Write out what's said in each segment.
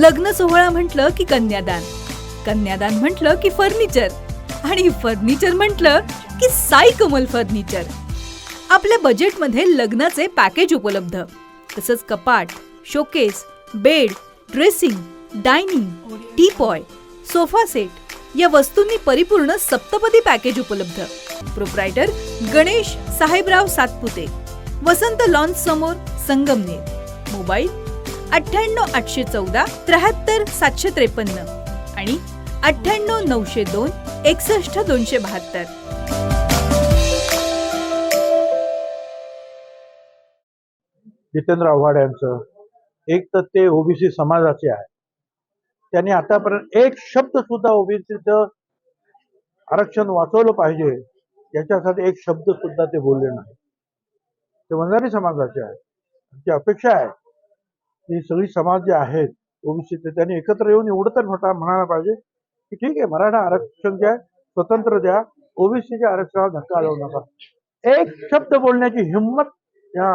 लग्न सोहळा म्हटलं की कन्यादान. कन्यादान म्हटलं की फर्निचर. आणि फर्निचर म्हटलं की साई कमल फर्निचर. आपल्या बजेटमध्ये लग्नाचे पॅकेज उपलब्ध. तसंच कपाट showcase bed dressing dining teapoy sofa set या वस्तूंनी परिपूर्ण सप्तपदी पॅकेज उपलब्ध. प्रोप्रायटर गणेश साहेबराव सातपुते. वसंत लॉन्च समोर संगमनेर. मोबाईल अठ्ठ्याण्णव आठशे चौदा त्र्याहत्तर सातशे त्रेपन्न आणि अठ्ठ्याण्णव नऊशे दोन एकसष्ट दोनशे बहात्तर. जितेंद्र आव्हाड यांचं एक तर ते ओबीसी समाजाचे आहे त्यांनी आतापर्यंत एक शब्द सुद्धा ओबीसीचं आरक्षण वाचवलं पाहिजे याच्यासाठी एक शब्द सुद्धा ते बोलले नाही ते वंजारी समाजाचे आहे त्यांची अपेक्षा आहे. ही सगळी समाज जे आहेत ओबीसी ते त्यांनी एकत्र येऊन एवढं तर म्हटा म्हणायला पाहिजे की ठीक आहे मराठा आरक्षण जे आहे स्वतंत्र द्या ओबीसीच्या आरक्षणाला धक्का लावू नका. एक शब्द बोलण्याची हिंमत या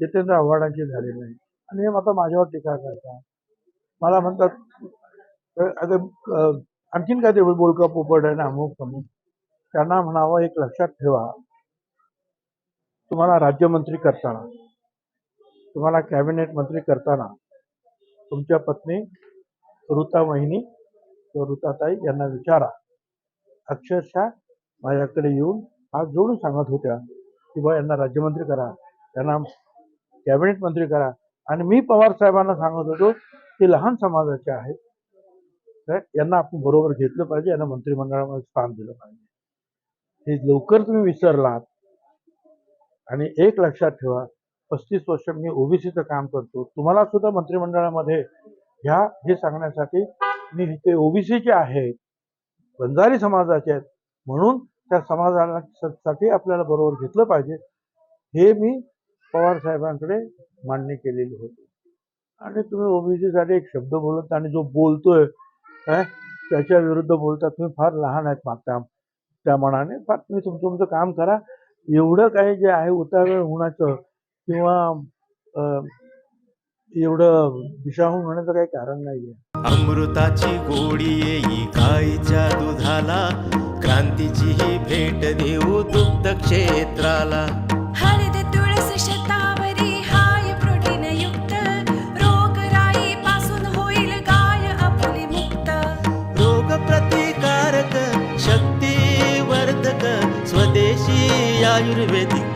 जितेंद्र आव्हाडांची झाली नाही. आणि हे आता माझ्यावर टीका करतात मला म्हणतात आणखीन काय ते बोलका पोपट आहे ना अमुक समूक त्यांना म्हणावं एक लक्षात ठेवा. तुम्हाला राज्यमंत्री करताना तुम्हाला कॅबिनेट मंत्री करताना तुमच्या पत्नी ऋता वहिनी किंवा ऋताताई यांना विचारा. अक्षरशः माझ्याकडे येऊन हात जोडून सांगत होत्या की बा यांना राज्यमंत्री करा यांना कॅबिनेट मंत्री करा. आणि मी पवार साहेबांना सांगत होतो ते लहान समाजाचे आहेत तर यांना आपण बरोबर घेतलं पाहिजे यांना मंत्रिमंडळामध्ये स्थान दिलं पाहिजे. हे लवकर तुम्ही विसरलात. आणि एक लक्षात ठेवा पस्तीस वर्ष मी ओबीसीचं काम करतो. तुम्हाला सुद्धा मंत्रिमंडळामध्ये घ्या हे सांगण्यासाठी मी इथे ओबीसीचे आहे बंजारी समाजाचे आहेत म्हणून त्या समाजाला साठी आपल्याला बरोबर घेतलं पाहिजे. हे मी पवार साहेबांकडे मान्य केलेली होती. आणि तुम्ही ओबीसीसाठी एक शब्द बोलत आणि जो बोलतोय त्याच्या विरुद्ध बोलता तुम्ही फार लहान आहेत मागच्या त्या मनाने. फार तुम्ही तुमचं तुमचं काम करा. एवढं काही जे आहे उतावेळ होण्याचं किंवा अं, एवढं दिशाहून होण्याचं काही कारण नाहीये. अमृताची गोडी येई गाईच्या दुधाला क्रांतीची ही भेट देऊ दुग्ध क्षेत्राला. हळद तुळस शतावरी हाय प्रोटीन युक्त रोगराई पासून होईल गाय आपली मुक्त. रोग प्रतिकारक शक्ती वर्धक स्वदेशी आयुर्वेदिक